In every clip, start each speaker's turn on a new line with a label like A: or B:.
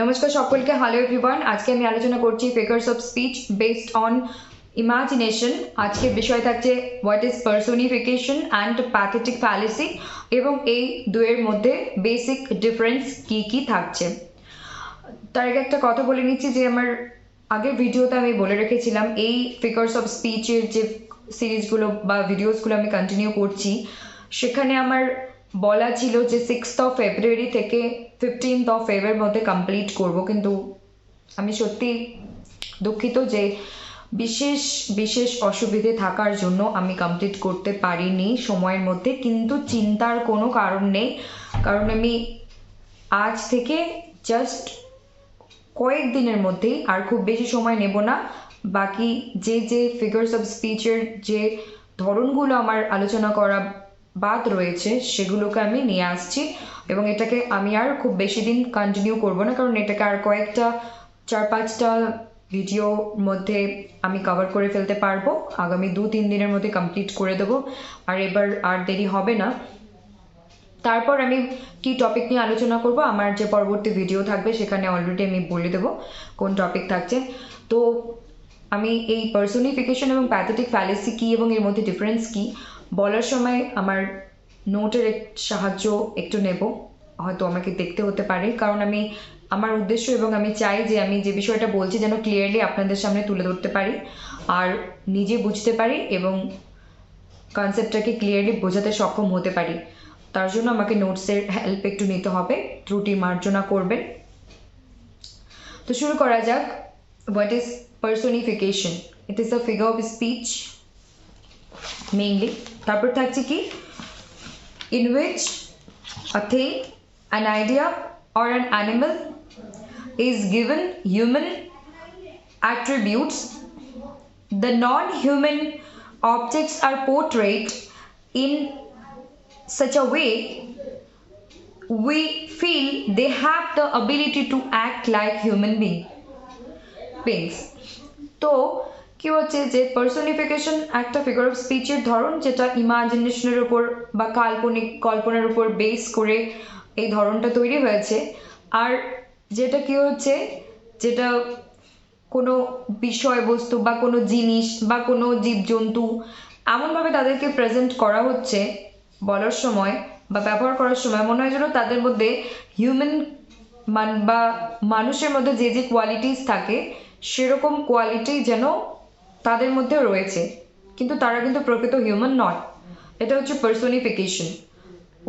A: নমস্কার সকলকে hello everyone আজকে আমি আলোচনা করছি figures of speech based on imagination আজকে বিষয় থাকছে what is personification and pathetic fallacy এবং এই দুয়ের মধ্যে বেসিক ডিফারেন্স কী কী থাকছে। তার আগে একটা কথা বলে নিচ্ছি যে আমার আগের ভিডিওতে আমি বলে রেখেছিলাম, এই ফিগার্স অফ স্পিচের যে সিরিজগুলো বা ভিডিওসগুলো আমি কন্টিনিউ করছি, সেখানে আমার বলা ছিল যে সিক্সথ অফ ফেব্রুয়ারি থেকে ফিফটিন্থ অফ ফেব্রুয়ারির মধ্যে কমপ্লিট করব, কিন্তু আমি সত্যি দুঃখিত যে বিশেষ বিশেষ অসুবিধে থাকার জন্য আমি কমপ্লিট করতে পারিনি সময়ের মধ্যে, কিন্তু চিন্তার কোনো কারণ নেই। কারণ আমি আজ থেকে জাস্ট কয়েক দিনের মধ্যেই আর খুব বেশি সময় নেব না। বাকি যে যে ফিগার্স অফ স্পিচের যে ধরনগুলো আমার আলোচনা করা বাদ রয়েছে, সেগুলোকে আমি নিয়ে আসছি এবং এটাকে আমি আর খুব বেশি দিন কন্টিনিউ করব না, কারণ এটাকে আর কয়েকটা, চার পাঁচটা ভিডিওর মধ্যে আমি কভার করে ফেলতে পারব। আগামী দু, তিন দিনের মধ্যে কমপ্লিট করে দেবো। আর এবার আর দেরি হবে না। তারপর আমি কি টপিক নিয়ে আলোচনা করব? আমার যে পরবর্তী ভিডিও থাকবে, সেখানে অলরেডি আমি বলে দেবো কোন টপিক থাকছে। তো আমি এই পার্সোনিফিকেশন এবং প্যাথেটিক ফ্যালেসি কী এবং এর মধ্যে ডিফারেন্স কী? বলার সময় আমার নোটের সাহায্য একটু নেব। হয়তো আমাকে দেখতে হতে পারে। কারণ আমি, আমার উদ্দেশ্য এবং আমি চাই যে আমি যে বিষয়টা বলছি যেন ক্লিয়ারলি আপনাদের সামনে তুলে ধরতে পারি আর নিজে বুঝতে পারি এবং কনসেপ্টটাকে ক্লিয়ারলি বোঝাতে সক্ষম হতে পারি। তার জন্য আমাকে নোটসের হেল্প একটু নিতে হবে। ত্রুটি মার্জনা করবেন। তো শুরু করা যাক। What is personification it is a figure of speech mainly তারপর থাকছে কি in which a thing an idea or an animal is given human attributes the non-human objects are portrayed in such a way we feel they have the ability to act like human being beings তো কি হচ্ছে যে personification একটা figure of স্পিচের ধরন যেটা ইমাজিনেশনের উপর বা কাল্পনিক কল্পনার উপর বেস করে এই ধরনটা তৈরি হয়েছে। আর যেটা কি হচ্ছে, যেটা কোনো বিষয়বস্তু বা কোনো জিনিস বা কোনো জীবজন্তু এমনভাবে তাদেরকে প্রেজেন্ট করা হচ্ছে বলার সময় বা ব্যবহার করার সময়, মনে হয় যেন তাদের মধ্যে হিউম্যান মান বা মানুষের মধ্যে যে যে কোয়ালিটিস থাকে, সেরকম কোয়ালিটি যেন তাদের মধ্যে রয়েছে। কিন্তু তারা কিন্তু প্রকৃত হিউম্যান নয়। এটা হচ্ছে পার্সোনিফিকেশন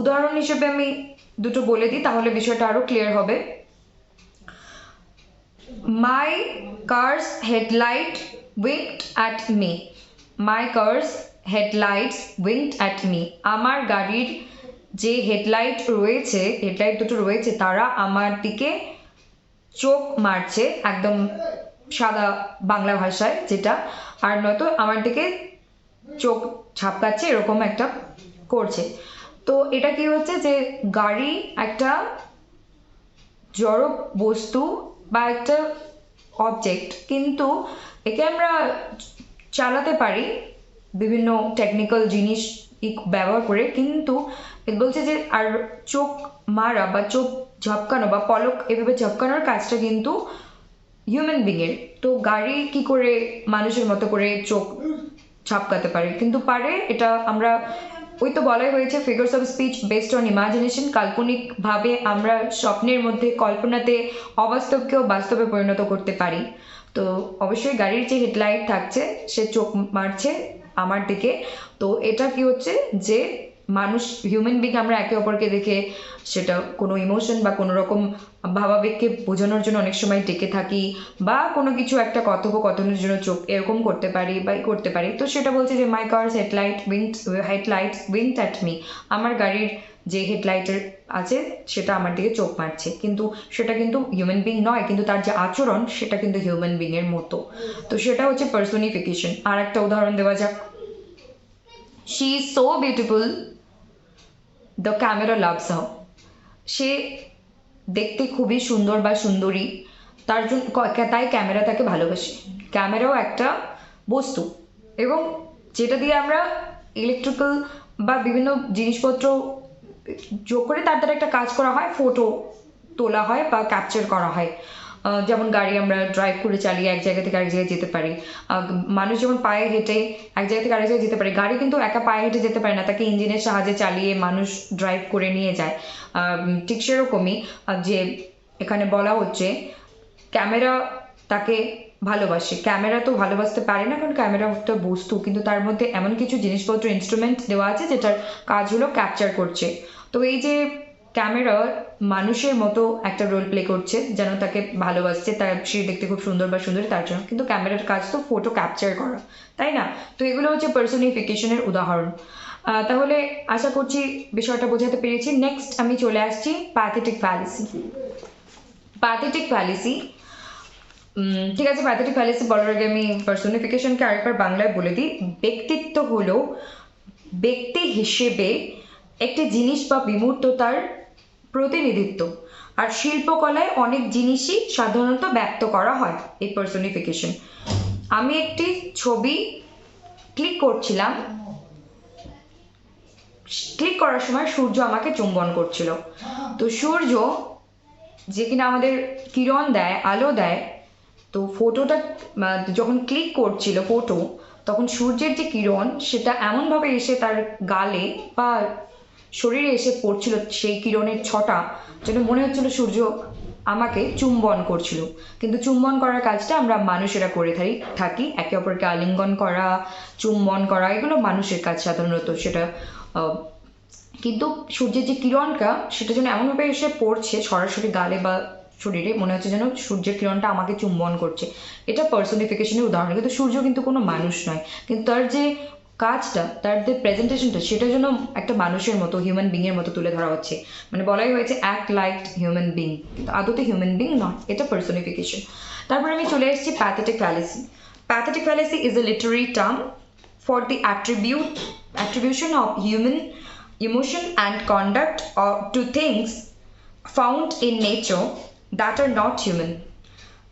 A: উদাহরণ হিসেবে আমি দুটো বলে দিই, তাহলে বিষয়টা আরও ক্লিয়ার হবে। My car's headlight winked at me my car's headlights winked at me আমার গাড়ির যে হেডলাইট রয়েছে হেডলাইট দুটো রয়েছে, তারা আমার দিকে চোখ মারছে, একদম সাদা বাংলা ভাষায় যেটা। আর নয়তো আমার দিকে চোখ ছাপকাচ্ছে এরকম একটা করছে। তো এটা কি হচ্ছে যে গাড়ি একটা জড় বস্তু বা একটা অবজেক্ট কিন্তু একে আমরা চালাতে পারি বিভিন্ন টেকনিক্যাল জিনিস ব্যবহার করে, কিন্তু বলছে যে আর চোখ মারা বা চোখ ঝপকানো বা পলক এভাবে ঝপকানোর কাজটা কিন্তু হিউম্যান বিংয়ের তো গাড়ি কি করে মানুষের মতো করে চোখ ছাপকাতে পারে? কিন্তু পারে, এটা আমরা, ওই তো বলাই হয়েছে figures of speech based on imagination কাল্পনিকভাবে আমরা স্বপ্নের মধ্যে কল্পনাতে অবাস্তবকেও বাস্তবে পরিণত করতে পারি। তো অবশ্যই গাড়ির যে হেডলাইট থাকছে, সে চোখ মারছে আমার দিকে। তো এটা কি হচ্ছে যে মানুষ হিউম্যান বিং আমরা একে অপরকে দেখে সেটা কোনো ইমোশন বা কোনো রকম ভাবাবেগকে বোঝানোর জন্য অনেক সময় ডেকে থাকি বা কোনো কিছু একটা কথোপকথনের জন্য চোখ এরকম করতে পারি বা করতে পারি। তো সেটা বলছে যে my car's headlight winked headlight winked at me আমার গাড়ির যে হেডলাইটের আছে, সেটা আমার দিকে চোখ মারছে। কিন্তু সেটা কিন্তু হিউম্যান বিং নয়, কিন্তু তার যে আচরণ, সেটা কিন্তু হিউম্যান বিংয়ের মতো। তো সেটা হচ্ছে পার্সোনিফিকেশন আর একটা উদাহরণ দেওয়া যাক। She is so beautiful the camera loves her সে দেখতে খুবই সুন্দর বা সুন্দরী। তার জন্য তাই ক্যামেরা তাকে ভালোবাসে। ক্যামেরাও একটা বস্তু। এবং যেটা দিয়ে আমরা ইলেকট্রিক্যাল বা বিভিন্ন জিনিসপত্র যোগ করে তার দ্বারা একটা কাজ করা হয় ফটো তোলা হয় বা ক্যাপচার করা হয়। যেমন গাড়ি আমরা ড্রাইভ করে চালিয়ে এক জায়গা থেকে আরেক জায়গায় যেতে পারি। মানুষ যেমন পায়ে হেঁটে এক জায়গা থেকে আরেক জায়গায় যেতে পারে, গাড়ি কিন্তু একা পায়ে হেঁটে যেতে পারে না, তাকে ইঞ্জিনের সাহায্যে চালিয়ে মানুষ ড্রাইভ করে নিয়ে যায়। ঠিক সেরকমই যে এখানে বলা হচ্ছে, ক্যামেরা তাকে ভালোবাসে। ক্যামেরা তো ভালোবাসতে পারে না, কারণ ক্যামেরা একটা বস্তু, কিন্তু তার মধ্যে এমন কিছু জিনিসপত্র ইনস্ট্রুমেন্ট দেওয়া আছে, যেটার কাজ হলো ক্যাপচার করছে। তো এই যে ক্যামেরা মানুষের মতো একটা রোল প্লে করছে, যেন তাকে ভালোবাসছে, তার সে দেখতে খুব সুন্দর বা সুন্দরী তার জন্য। কিন্তু ক্যামেরার কাজ তো ফটো ক্যাপচার করা, তাই না? তো এগুলো হচ্ছে পার্সোনিফিকেশনের উদাহরণ। তাহলে আশা করছি বিষয়টা বোঝাতে পেরেছি। নেক্সট আমি চলে আসছি প্যাথেটিক ফ্যালিসি প্যাথেটিক ফ্যালিসি ঠিক আছে প্যাথেটিক ফ্যালিসি বলার আগে আমি পার্সোনিফিকেশনকে আরেকবার বাংলায় বলে দিই। ব্যক্তিত্ব হলো ব্যক্তি হিসেবে একটি জিনিস বা বিমূর্ততার প্রতিনিধিত্ব। আর শিল্পকলায় অনেক জিনিসই সাধারণত ব্যক্ত করা হয় এই পার্সোনিফিকেশন আমি একটি ছবি ক্লিক করছিলাম। ক্লিক করার সময় সূর্য আমাকে চুম্বন করছিল। তো সূর্য যে কিনা আমাদের কিরণ দেয়, আলো দেয়, তো ফটোটা যখন ক্লিক করছিল ফটো তখন সূর্যের যে কিরণ, সেটা এমনভাবে এসে তার গালে বা শরীরে এসে পড়ছিল সেই কিরণের ছটা যেন মনে হচ্ছিল সূর্য আমাকে চুম্বন করছিল। কিন্তু চুম্বন করার কাজটা আমরা মানুষেরা করে থাকি থাকি। একে অপরকে আলিঙ্গন করা, চুম্বন করা, এগুলো মানুষের কাজ সাধারণত সেটা কিন্তু সূর্যের যে কিরণটা সেটা যেন এমনভাবে এসে পড়ছে, সরাসরি গালে বা শরীরে মনে হচ্ছে যেন সূর্যের কিরণটা আমাকে চুম্বন করছে। এটা পার্সোনিফিকেশনের উদাহরণ। কিন্তু সূর্য কিন্তু কোনো মানুষ নয়। কিন্তু তার যে কাজটা তার যে প্রেজেন্টেশনটা সেটার জন্য একটা মানুষের মতো হিউম্যান বিং এর মতো তুলে ধরা হচ্ছে। মানে বলাই হয়েছে অ্যাক্ট লাইক হিউম্যান বিং কিন্তু আদতে হিউম্যান বিং নট এটা পার্সোনিফিকেশন তারপর আমি চলে এসেছি pathetic fallacy pathetic fallacy is a literary term for the attribute attribution of human emotion and conduct to things found in nature that are not human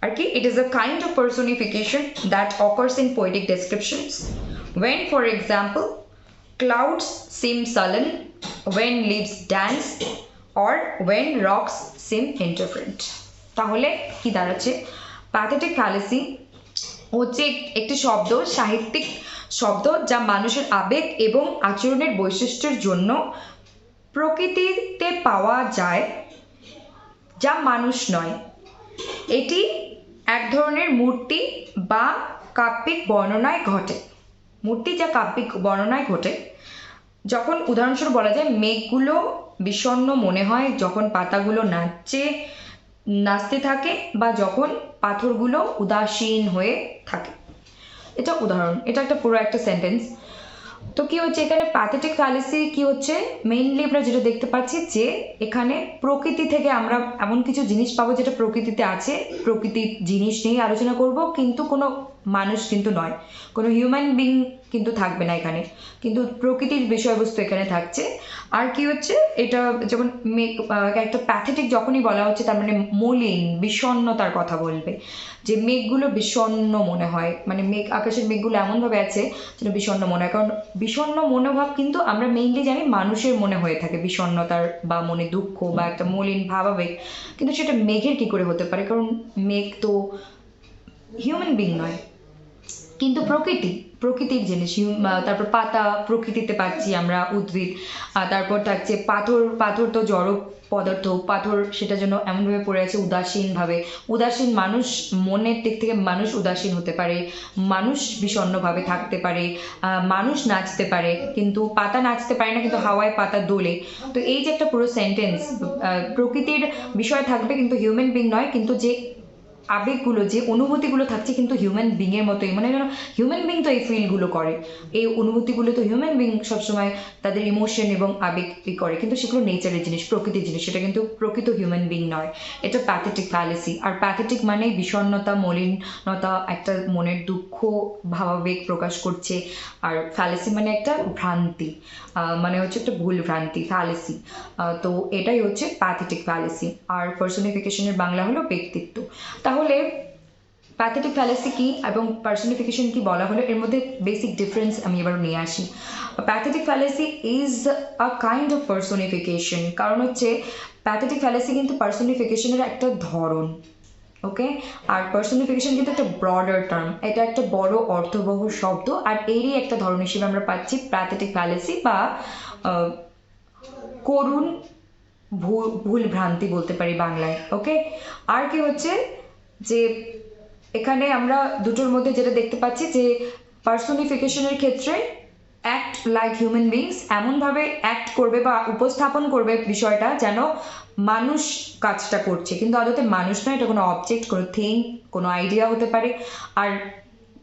A: আর কি? It is a kind of personification that occurs in poetic descriptions when, for example, clouds seem sullen, when leaves dance, or when rocks seem indifferent তাহলে কি দাঁড়াচ্ছে? Pathetic ফ্যালেসি হচ্ছে একটি শব্দ, সাহিত্যিক শব্দ, যা মানুষের আবেগ এবং আচরণের বৈশিষ্ট্যের জন্য প্রকৃতিতে পাওয়া যায়, যা মানুষ নয়। এটি এক ধরনের মূর্তি বা কাব্যিক বর্ণনায় ঘটে। মূর্তি যা কাব্যিক বর্ণনায় ঘটে, যখন উদাহরণস্বরূপ বলা যায়, মেঘগুলো বিষণ্ণ মনে হয়, যখন পাতাগুলো নাচছে, নাচতে থাকে বা যখন পাথরগুলো উদাসীন হয়ে থাকে। এটা উদাহরণ, এটা একটা পুরো একটা সেন্টেন্স তো কি হচ্ছে এখানে? প্যাথেটিক ফ্যালিসি কি হচ্ছে? মেইনলি আমরা যেটা দেখতে পাচ্ছি যে এখানে প্রকৃতি থেকে আমরা এমন কিছু জিনিস পাবো যেটা প্রকৃতিতে আছে, প্রকৃতির জিনিস নিয়ে আলোচনা করব, কিন্তু কোনো মানুষ কিন্তু নয়। কোনো হিউম্যান বিং কিন্তু থাকবে না এখানে। কিন্তু প্রকৃতির বিষয়বস্তু এখানে থাকছে। আর কি হচ্ছে? এটা যেমন মেঘ একটা প্যাথেটিক যখনই বলা হচ্ছে, তার মানে মলিন, বিষণ্ণতার কথা বলবে। যে মেঘগুলো বিষণ্ণ মনে হয়। মানে মেঘ, আকাশের মেঘগুলো এমনভাবে আছে যেন বিষণ্ণ মনে হয়। কারণ বিষণ্ণ মনোভাব কিন্তু আমরা মেইনলি জানি মানুষের মনে হয়ে থাকে। বিষণ্ণতার বা মনে দুঃখ বা একটা মলিন ভাবাবেগ। কিন্তু সেটা মেঘের কি করে হতে পারে? কারণ মেঘ তো হিউম্যান বিং নয়। কিন্তু প্রকৃতি, প্রকৃতির জিনিস। তারপর পাতা, প্রকৃতিতে পাচ্ছি আমরা উদ্ভিদ। তারপর থাকছে পাথর পাথর তো জড় পদার্থ। পাথর সেটা যেন এমনভাবে পড়ে আছে, উদাসীনভাবে। উদাসীন মানুষ, মনের দিক থেকে মানুষ উদাসীন হতে পারে। মানুষ বিষণ্ণভাবে থাকতে পারে। মানুষ নাচতে পারে, কিন্তু পাতা নাচতে পারে না, কিন্তু হাওয়ায় পাতা দোলে। তো এই যে একটা পুরো সেন্টেন্স প্রকৃতির বিষয় থাকবে কিন্তু হিউম্যান বিং নয়, কিন্তু যে আবেগগুলো, যে অনুভূতিগুলো থাকছে কিন্তু হিউম্যান বিংয়ের মতোই মানে যেন হিউম্যান বিং তো এই ফিলগুলো করে। এই অনুভূতিগুলো তো হিউম্যান বিং সবসময় তাদের ইমোশন এবং আবেগ করে, কিন্তু সেগুলো নেচারের জিনিস, প্রকৃতির জিনিস, সেটা কিন্তু প্রকৃত হিউম্যান বিং নয়। এটা প্যাথেটিক ফ্যালেসি আর প্যাথেটিক মানেই বিষণ্ণতা, মলিনতা, একটা মনের দুঃখ, ভাবাবেগ প্রকাশ করছে। আর ফ্যালেসি মানে একটা ভ্রান্তি মানে হচ্ছে একটা ভুল ভ্রান্তি ফ্যালেসি তো এটাই হচ্ছে প্যাথেটিক ফ্যালেসি আর পার্সোনিফিকেশনের বাংলা হলো ব্যক্তিত্ব। তাহলে প্যাথেটিক ফ্যালাসি কী এবং পার্সনিফিকেশন কি বলা হলো? এর মধ্যে বেসিক ডিফারেন্স আমি এবার নিয়ে আসি। Pathetic fallacy is a kind of personification কারণ হচ্ছে প্যাথেটিক ফ্যালাসি কিন্তু পার্সনিফিকেশনের একটা ধরন ওকে আর পার্সনিফিকেশন কিন্তু একটা ব্রডার টার্ম এটা একটা বড় অর্থবহ শব্দ আর এরই একটা ধরন হিসেবে আমরা পাচ্ছি প্যাথেটিক ফ্যালাসি বা করুণ ভুল ভুল ভ্রান্তি বলতে পারি বাংলায় ওকে আর কি হচ্ছে? যে এখানে আমরা দুটোর মধ্যে যেটা দেখতে পাচ্ছি যে পার্সোনিফিকেশনের ক্ষেত্রে অ্যাক্ট লাইক হিউম্যান বিংস এমনভাবে অ্যাক্ট করবে বা উপস্থাপন করবে বিষয়টা যেন মানুষ কাজটা করছে। কিন্তু আদতে মানুষ নয়, এটা কোনো অবজেক্ট কোনো থিং কোনো আইডিয়া হতে পারে। আর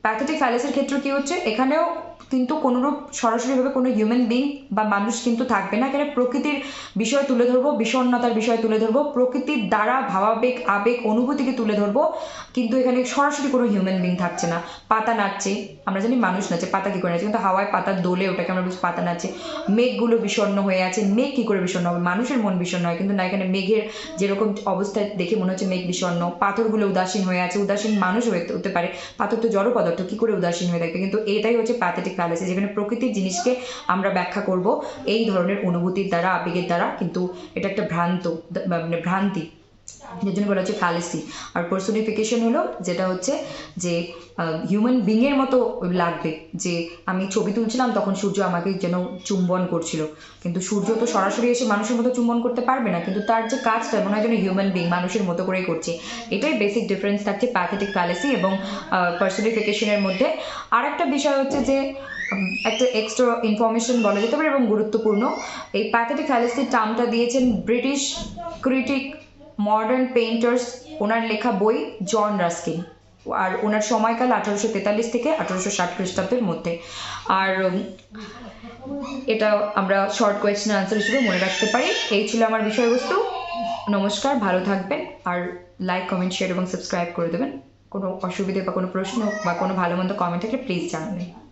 A: প্যাথেটিক ফ্যালাসির ক্ষেত্রে কি হচ্ছে? এখানেও কিন্তু কোনোরূপ সরাসরিভাবে কোনো হিউম্যান বিং বা মানুষ কিন্তু থাকবে না। এখানে প্রকৃতির বিষয় তুলে ধরবো, বিষণ্ণতার বিষয় তুলে ধরবো, প্রকৃতির দ্বারা ভাবাবেগ, আবেগ, অনুভূতিকে তুলে ধরবো, কিন্তু এখানে সরাসরি কোনো হিউম্যান বিং থাকছে না। পাতা নাচছে আমরা জানি মানুষ নাচে, পাতা কী করে নাচে? কিন্তু হাওয়ায় পাতা দোলে, ওটাকে আমরা বুঝি পাতা নাচে। মেঘগুলো বিষণ্ণ হয়ে আছে, মেঘ কী করে বিষণ্ণ হবে? মানুষের মন বিষণ্ণ হয়, কিন্তু না, এখানে মেঘের যেরকম অবস্থায় দেখে মনে হচ্ছে মেঘ বিষণ্ণ, পাথরগুলো উদাসীন হয়ে আছে, উদাসীন মানুষ হতে পারে। পাথর তো জড় কী করে উদাসীন হয়ে থাকবে কিন্তু এটাই হচ্ছে প্যাথেটিক ফ্যালাসি যেখানে প্রকৃতির জিনিসকে আমরা ব্যাখ্যা করব। এই ধরনের অনুভূতির দ্বারা, আবেগের দ্বারা, কিন্তু এটা একটা ভ্রান্ত মানে ভ্রান্তি। যার জন্য বলা হচ্ছে ফ্যালাসি আর পার্সোনিফিকেশন হলো যেটা হচ্ছে যে হিউম্যান বিংয়ের মতো লাগবে। যে আমি ছবি তুলছিলাম তখন সূর্য আমাকে যেন চুম্বন করছিল। কিন্তু সূর্য তো সরাসরি এসে মানুষের মতো চুম্বন করতে পারবে না। কিন্তু তার যে কাজটা মনে হয় যেন হিউম্যান বিং মানুষের মতো করেই করছে। এটাই বেসিক ডিফারেন্স থাকছে প্যাথেটিক ফ্যালাসি এবং পার্সোনিফিকেশনের মধ্যে। আর একটা বিষয় হচ্ছে যে একটা এক্সট্রা ইনফরমেশন বলা যেতে পারে এবং গুরুত্বপূর্ণ। এই প্যাথেটিক ফ্যালাসির টার্মটা দিয়েছেন ব্রিটিশ ক্রিটিক মডার্ন পেইন্টার্স ওনার লেখা বই জন রাস্কিন আর ওনার সময়কাল আঠারোশো তেতাল্লিশ থেকে আঠারোশো ষাট খ্রিস্টাব্দের মধ্যে। আর এটা আমরা শর্ট কোয়েশ্চেন আনসার হিসেবে মনে রাখতে পারি। এই ছিল আমার বিষয়বস্তু। নমস্কার, ভালো থাকবেন। আর লাইক কমেন্ট শেয়ার এবং সাবস্ক্রাইব করে দেবেন। কোনো অসুবিধে বা কোনো প্রশ্ন বা কোনো ভালো মন্দ কমেন্ট থাকলে প্লিজ জানাবেন।